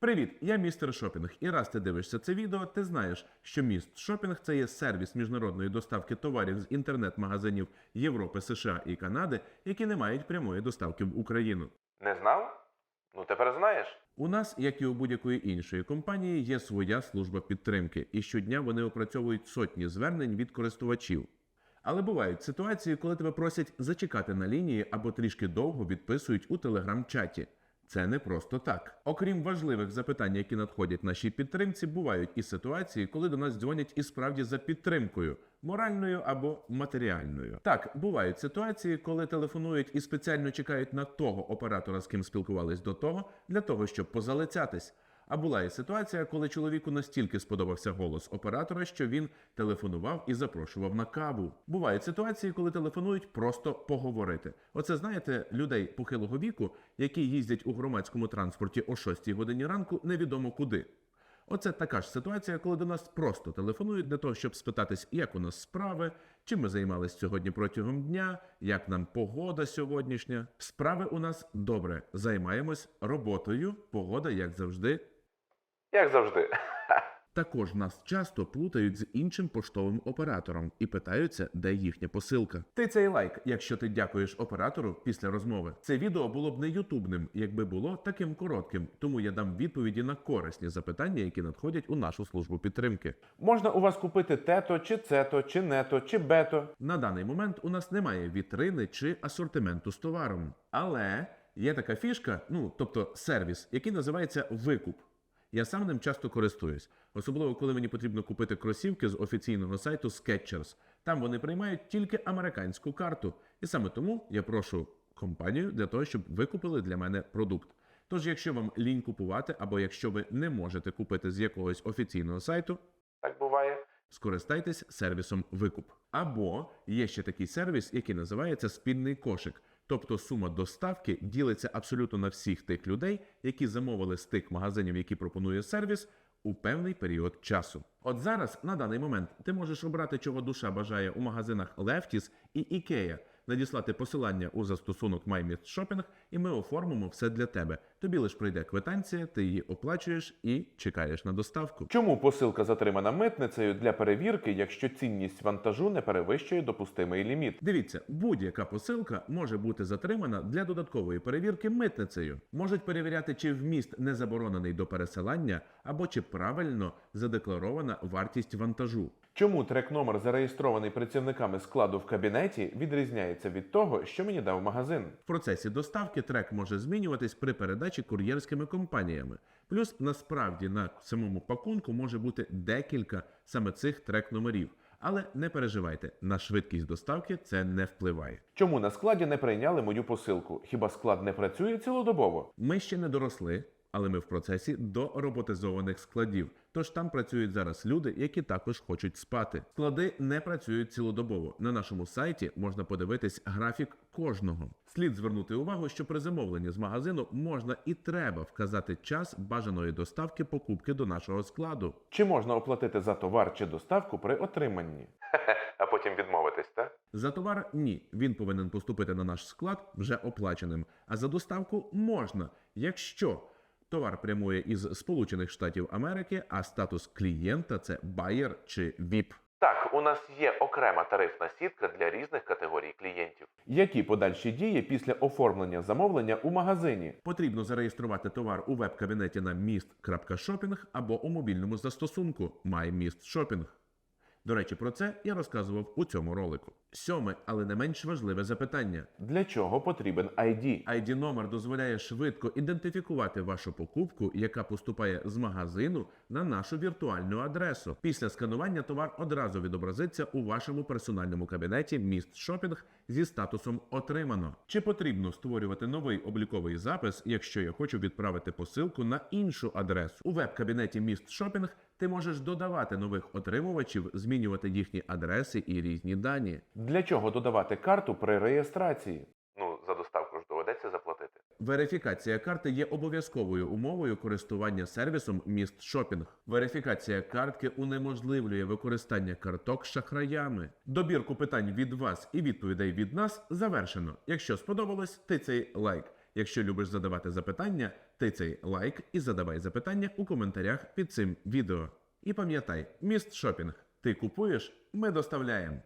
Привіт, я містер Шопінг. І раз ти дивишся це відео, ти знаєш, що міст Шопінг це є сервіс міжнародної доставки товарів з інтернет-магазинів Європи, США і Канади, які не мають прямої доставки в Україну. Не знав? Ну тепер знаєш. У нас, як і у будь-якої іншої компанії, є своя служба підтримки, і щодня вони опрацьовують сотні звернень від користувачів. Але бувають ситуації, коли тебе просять зачекати на лінії або трішки довго відписують у телеграм-чаті. Це не просто так. Окрім важливих запитань, які надходять нашій підтримці, бувають і ситуації, коли до нас дзвонять і справді за підтримкою, моральною або матеріальною. Так, бувають ситуації, коли телефонують і спеціально чекають на того оператора, з ким спілкувались до того, для того, щоб позалицятись. А була і ситуація, коли чоловіку настільки сподобався голос оператора, що він телефонував і запрошував на каву. Бувають ситуації, коли телефонують просто поговорити. Оце знаєте, людей похилого віку, які їздять у громадському транспорті о 6 годині ранку, невідомо куди. Оце така ж ситуація, коли до нас просто телефонують для того, щоб спитатись, як у нас справи, чим ми займались сьогодні протягом дня, як нам погода сьогоднішня. Справи у нас добре. Займаємось роботою. Погода, як завжди, Як завжди. також нас часто плутають з іншим поштовим оператором і питаються, де їхня посилка. Ти цей лайк, якщо ти дякуєш оператору після розмови. Це відео було б не ютубним, якби було таким коротким. Тому я дам відповіді на корисні запитання, які надходять у нашу службу підтримки. Можна у вас купити тето, чи цето, чи нето, чи бето. На даний момент у нас немає вітрини чи асортименту з товаром, але є така фішка, ну тобто сервіс, який називається викуп. Я сам ним часто користуюсь, особливо коли мені потрібно купити кросівки з офіційного сайту Skechers. Там вони приймають тільки американську карту, і саме тому я прошу компанію для того, щоб ви купили для мене продукт. Тож, якщо вам лінь купувати, або якщо ви не можете купити з якогось офіційного сайту, Так буває. скористайтесь сервісом викуп. Або є ще такий сервіс, який називається спільний кошик. Тобто сума доставки ділиться абсолютно на всіх тих людей, які замовили з тих магазинів, які пропонує сервіс, у певний період часу. От зараз, на даний момент, ти можеш обрати, чого душа бажає у магазинах Lefties і IKEA, надіслати посилання у застосунок MyMeetShopping, і ми оформимо все для тебе. Тобі лиш прийде квитанція, ти її оплачуєш і чекаєш на доставку. Чому посилка затримана митницею для перевірки, якщо цінність вантажу не перевищує допустимий ліміт? Дивіться, будь-яка посилка може бути затримана для додаткової перевірки митницею. Можуть перевіряти, чи вміст не заборонений до пересилання, або чи правильно задекларована вартість вантажу. Чому трек-номер, зареєстрований працівниками складу в кабінеті, відрізняється від того, що мені дав магазин? В процесі доставки трек може змінюватись при передачі кур'єрськими компаніями. Плюс насправді на самому пакунку може бути декілька саме цих трек-номерів. Але не переживайте, на швидкість доставки це не впливає. Чому на складі не прийняли мою посилку? Хіба склад не працює цілодобово? Ми ще не доросли, але ми в процесі до роботизованих складів. Тож там працюють зараз люди, які також хочуть спати. Склади не працюють цілодобово. На нашому сайті можна подивитись графік кожного. Слід звернути увагу, що при замовленні з магазину можна і треба вказати час бажаної доставки покупки до нашого складу. Чи можна оплатити за товар чи доставку при отриманні? А потім відмовитись, так? За товар ні, він повинен поступити на наш склад вже оплаченим. А за доставку можна, якщо товар прямує із Сполучених Штатів Америки, а статус клієнта це Bayer чи VIP. Так, у нас є окрема тарифна сітка для різних категорій клієнтів. Які подальші дії після оформлення замовлення у магазині? Потрібно зареєструвати товар у веб-кабінеті на міст.шопінг або у мобільному застосунку MyMistShopping. До речі, про це я розказував у цьому ролику. Сьоме, але не менш важливе запитання. Для чого потрібен ID? ID номер дозволяє швидко ідентифікувати вашу покупку, яка поступає з магазину на нашу віртуальну адресу. Після сканування товар одразу відобразиться у вашому персональному кабінеті Міст Шопінг зі статусом Отримано. Чи потрібно створювати новий обліковий запис, якщо я хочу відправити посилку на іншу адресу? У веб-кабінеті Міст Шопінг ти можеш додавати нових отримувачів, змінювати їхні адреси і різні дані. Для чого додавати карту при реєстрації? Ну, за доставку ж доведеться заплатити. Верифікація карти є обов'язковою умовою користування сервісом Міст Шопінг. Верифікація картки унеможливлює використання карток шахраями. Добірку питань від вас і відповідей від нас завершено. Якщо сподобалось, ти цей лайк. Якщо любиш задавати запитання, тицяй лайк і задавай запитання у коментарях під цим відео. І пам'ятай, міст шопінг. Ти купуєш, ми доставляємо.